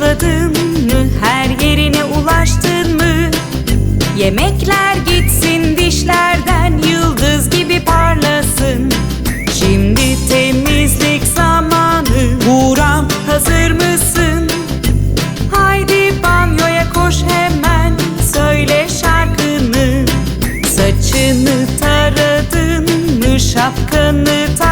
Fırçaladın mı? Her yerine ulaştın mı? Yemekler gitsin dişlerden Yıldız gibi parlasın Şimdi temizlik zamanı Buğram hazır mısın? Haydi banyoya koş hemen Söyle şarkını Saçını taradın mı? Şapkanı taktın